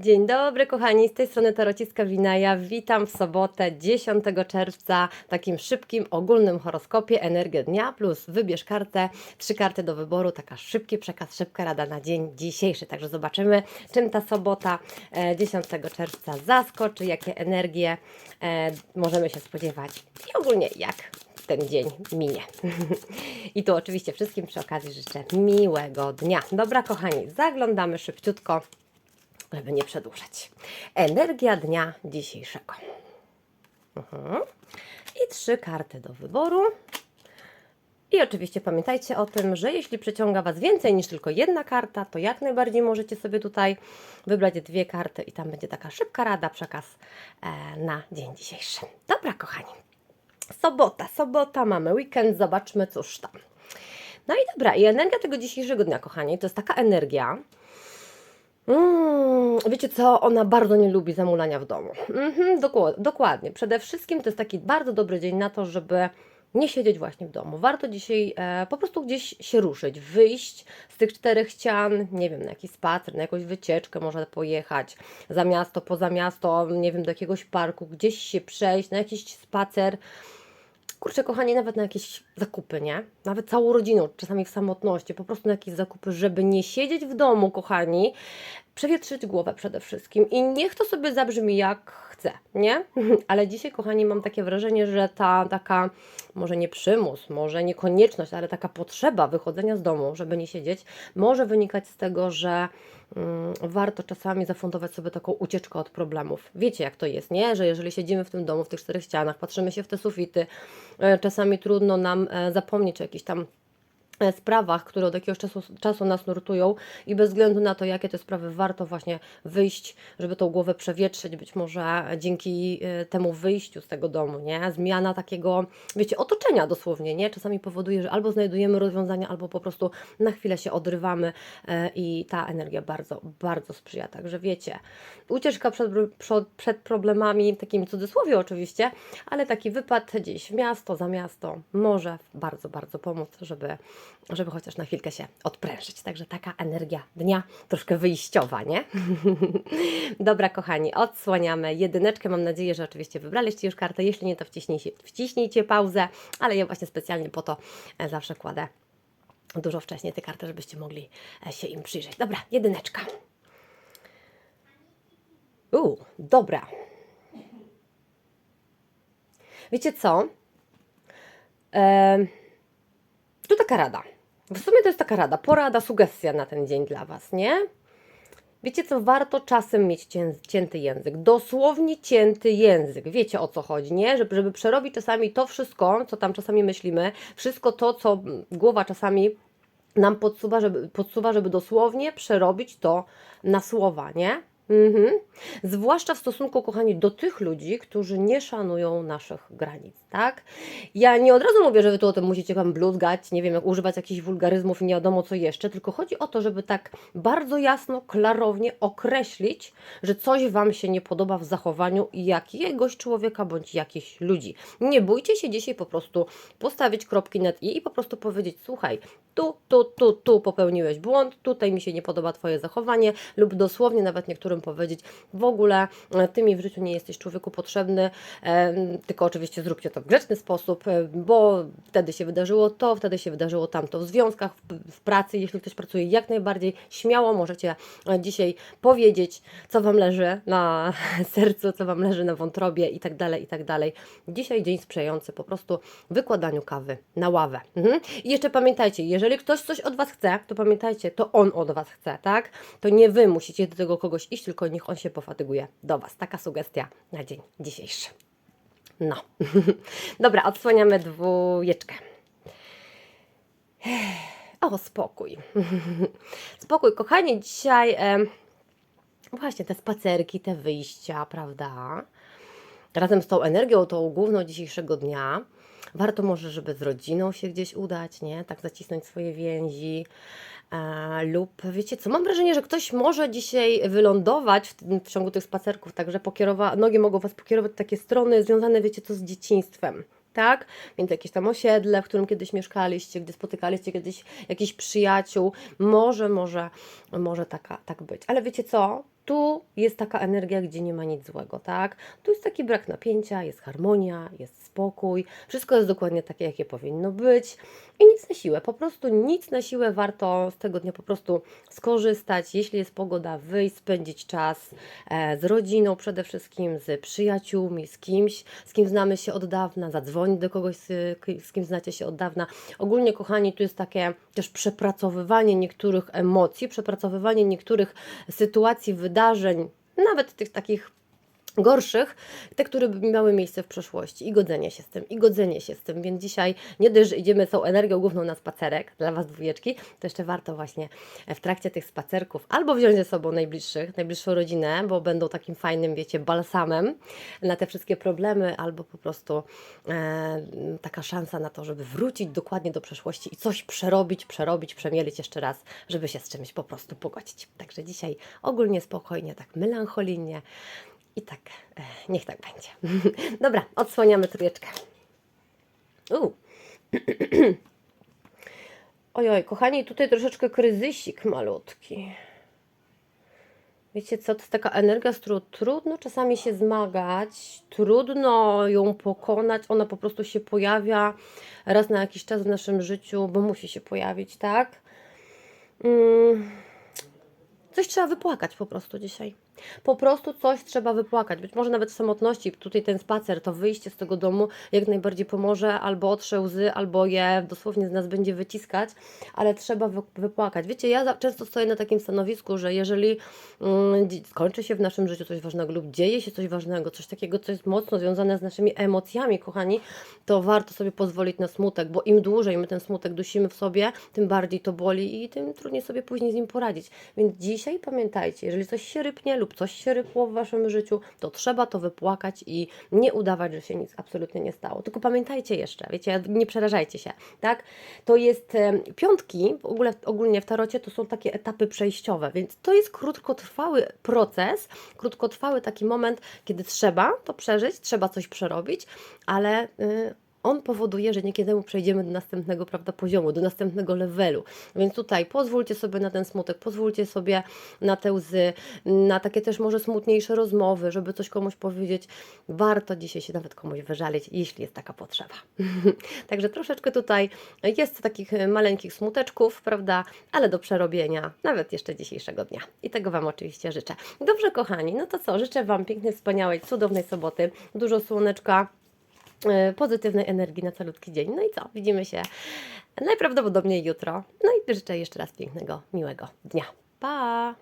Dzień dobry, kochani, z tej strony Tarociska Winaja. Witam w sobotę 10 czerwca w takim szybkim, ogólnym horoskopie Energia Dnia plus wybierz kartę, trzy karty do wyboru, taka szybki przekaz, szybka rada na dzień dzisiejszy. Także zobaczymy, czym ta sobota e, 10 czerwca zaskoczy, jakie energie e, możemy się spodziewać i ogólnie jak ten dzień minie. I tu oczywiście wszystkim przy okazji życzę miłego dnia. Dobra, kochani, zaglądamy szybciutko żeby nie przedłużać. Energia dnia dzisiejszego. Mhm. I trzy karty do wyboru. I oczywiście pamiętajcie o tym, że jeśli przyciąga Was więcej niż tylko jedna karta, to jak najbardziej możecie sobie tutaj wybrać dwie karty i tam będzie taka szybka rada, przekaz e, na dzień dzisiejszy. Dobra, kochani. Sobota, sobota, mamy weekend, zobaczmy cóż tam. No i dobra, i energia tego dzisiejszego dnia, kochani, to jest taka energia, Mm, wiecie co? Ona bardzo nie lubi zamulania w domu. Mhm, dokładnie. Przede wszystkim to jest taki bardzo dobry dzień na to, żeby nie siedzieć właśnie w domu. Warto dzisiaj e, po prostu gdzieś się ruszyć, wyjść z tych czterech ścian, nie wiem, na jakiś spacer, na jakąś wycieczkę może pojechać, za miasto, poza miasto, nie wiem, do jakiegoś parku, gdzieś się przejść, na jakiś spacer. Kurczę, kochani, nawet na jakieś zakupy, nie? Nawet całą rodziną, czasami w samotności, po prostu na jakieś zakupy, żeby nie siedzieć w domu, kochani, przewietrzyć głowę przede wszystkim i niech to sobie zabrzmi jak chce, nie? Ale dzisiaj, kochani, mam takie wrażenie, że ta taka, może nie przymus, może nie konieczność, ale taka potrzeba wychodzenia z domu, żeby nie siedzieć, może wynikać z tego, że mm, warto czasami zafundować sobie taką ucieczkę od problemów. Wiecie, jak to jest, nie? Że jeżeli siedzimy w tym domu, w tych czterech ścianach, patrzymy się w te sufity, e, czasami trudno nam e, zapomnieć o jakichś tam sprawach, które od jakiegoś czasu, czasu nas nurtują i bez względu na to, jakie te sprawy warto właśnie wyjść, żeby tą głowę przewietrzyć, być może dzięki e, temu wyjściu z tego domu, nie? Zmiana takiego, wiecie, otoczenia dosłownie, nie? Czasami powoduje, że albo znajdujemy rozwiązania, albo po prostu na chwilę się odrywamy e, i ta energia bardzo, bardzo sprzyja. Także wiecie, ucieczka przed, przed, przed problemami, w takim cudzysłowie oczywiście, ale taki wypad gdzieś w miasto, za miasto może bardzo, bardzo pomóc, żeby, żeby chociaż na chwilkę się odprężyć. Także taka energia dnia, troszkę wyjściowa, nie? Dobra, kochani, odsłaniamy jedyneczkę. Mam nadzieję, że oczywiście wybraliście już kartę. Jeśli nie, to wciśnijcie, wciśnijcie pauzę, ale ja właśnie specjalnie po to e, zawsze kładę dużo wcześniej te karty, żebyście mogli e, się im przyjrzeć. Dobra, jedyneczka. U, dobra. Wiecie co? Tu taka rada. W sumie to jest taka rada, porada, sugestia na ten dzień dla Was, nie? Wiecie co, warto czasem mieć cię, cięty język, dosłownie cięty język. Wiecie o co chodzi, nie? Żeby, żeby przerobić czasami to wszystko, co tam czasami myślimy, wszystko to, co głowa czasami nam podsuwa, żeby, podsuwa, żeby dosłownie przerobić to na słowa, nie? Mhm. Zwłaszcza w stosunku, kochani, do tych ludzi, którzy nie szanują naszych granic, tak? Ja nie od razu mówię, że wy tu o tym musicie wam bluzgać, nie wiem, jak używać jakichś wulgaryzmów i nie wiadomo co jeszcze, tylko chodzi o to, żeby tak bardzo jasno, klarownie określić, że coś wam się nie podoba w zachowaniu jakiegoś człowieka bądź jakichś ludzi. Nie bójcie się dzisiaj po prostu postawić kropki nad i i po prostu powiedzieć, słuchaj, tu, tu, tu, tu popełniłeś błąd, tutaj mi się nie podoba Twoje zachowanie, lub dosłownie nawet niektórym powiedzieć, w ogóle e, Ty mi w życiu nie jesteś człowieku potrzebny, e, tylko oczywiście zróbcie to w grzeczny sposób, e, bo wtedy się wydarzyło to, wtedy się wydarzyło tamto. W związkach, w, pracy, jeśli ktoś pracuje, jak najbardziej śmiało możecie dzisiaj powiedzieć, co Wam leży na sercu, co Wam leży na wątrobie i tak dalej, i tak dalej. Dzisiaj dzień sprzyjający po prostu wykładaniu kawy na ławę. Mhm. I jeszcze pamiętajcie, jeżeli ktoś coś od Was chce, to pamiętajcie, to on od Was chce, tak? To nie Wy musicie do tego kogoś iść, tylko niech on się pofatyguje do Was. Taka sugestia na dzień dzisiejszy. No. Dobra, odsłaniamy dwójeczkę. O, spokój. spokój, kochani, dzisiaj em, właśnie te spacerki, te wyjścia, prawda? Razem z tą energią, tą główną dzisiejszego dnia, warto może, żeby z rodziną się gdzieś udać, nie? Tak zacisnąć swoje więzi. E, lub wiecie co, mam wrażenie, że ktoś może dzisiaj wylądować w, w ciągu tych spacerków, także pokierowa, nogi mogą Was pokierować w takie strony związane, wiecie co, z dzieciństwem. Tak? Więc jakieś tam osiedle, w którym kiedyś mieszkaliście, gdzie spotykaliście kiedyś jakichś przyjaciół, może, może, może taka, tak być. Ale wiecie co? Tu jest taka energia, gdzie nie ma nic złego, tak? Tu jest taki brak napięcia, jest harmonia, jest spokój, wszystko jest dokładnie takie, jakie powinno być i nic na siłę, po prostu nic na siłę warto z tego dnia po prostu skorzystać, jeśli jest pogoda, wyjść, spędzić czas e, z rodziną przede wszystkim, z przyjaciółmi, z kimś, z kim znamy się od dawna, zadzwonić do kogoś, z, kim znacie się od dawna. Ogólnie, kochani, tu jest takie też przepracowywanie niektórych emocji, przepracowywanie niektórych sytuacji, wydarzeń, nawet tych takich gorszych, te, które miały miejsce w przeszłości i godzenie się z tym, i godzenie się z tym, więc dzisiaj nie dość, że idziemy z tą energią główną na spacerek dla Was dwójeczki, to jeszcze warto właśnie w trakcie tych spacerków albo wziąć ze sobą najbliższych, najbliższą rodzinę, bo będą takim fajnym, wiecie, balsamem na te wszystkie problemy, albo po prostu e, taka szansa na to, żeby wrócić dokładnie do przeszłości i coś przerobić, przerobić, przemielić jeszcze raz, żeby się z czymś po prostu pogodzić. Także dzisiaj ogólnie spokojnie, tak melancholijnie, i tak, e, niech tak będzie. Dobra, odsłaniamy trójeczkę. U. Ojoj, kochani, tutaj troszeczkę kryzysik malutki. Wiecie co, to jest taka energia, z którą trudno czasami się zmagać, trudno ją pokonać, ona po prostu się pojawia raz na jakiś czas w naszym życiu, bo musi się pojawić, tak? Mm. Coś trzeba wypłakać po prostu dzisiaj. Po prostu coś trzeba wypłakać. Być może nawet w samotności, tutaj ten spacer, to wyjście z tego domu jak najbardziej pomoże, albo otrze łzy, albo je dosłownie z nas będzie wyciskać, ale trzeba wy, wypłakać. Wiecie, ja często stoję na takim stanowisku, że jeżeli mm, skończy się w naszym życiu coś ważnego lub dzieje się coś ważnego, coś takiego, co jest mocno związane z naszymi emocjami, kochani, to warto sobie pozwolić na smutek, bo im dłużej my ten smutek dusimy w sobie, tym bardziej to boli i tym trudniej sobie później z nim poradzić. Więc dzisiaj pamiętajcie, jeżeli coś się rypnie lub coś się rypło w waszym życiu, to trzeba to wypłakać i nie udawać, że się nic absolutnie nie stało. Tylko pamiętajcie jeszcze, wiecie, nie przerażajcie się, tak? To jest piątki, w ogóle ogólnie w tarocie to są takie etapy przejściowe, więc to jest krótkotrwały proces, krótkotrwały taki moment, kiedy trzeba to przeżyć, trzeba coś przerobić, ale y, on powoduje, że niekiedy przejdziemy do następnego prawda, poziomu, do następnego levelu. Więc tutaj pozwólcie sobie na ten smutek, pozwólcie sobie na te łzy, na takie też może smutniejsze rozmowy, żeby coś komuś powiedzieć. Warto dzisiaj się nawet komuś wyżalić, jeśli jest taka potrzeba. Także troszeczkę tutaj jest takich maleńkich smuteczków, prawda, ale do przerobienia, nawet jeszcze dzisiejszego dnia. I tego Wam oczywiście życzę. Dobrze, kochani, no to co, życzę Wam pięknej, wspaniałej, cudownej soboty, dużo słoneczka, pozytywnej energii na calutki dzień. No i co? Widzimy się najprawdopodobniej jutro. No i życzę jeszcze raz pięknego, miłego dnia. Pa!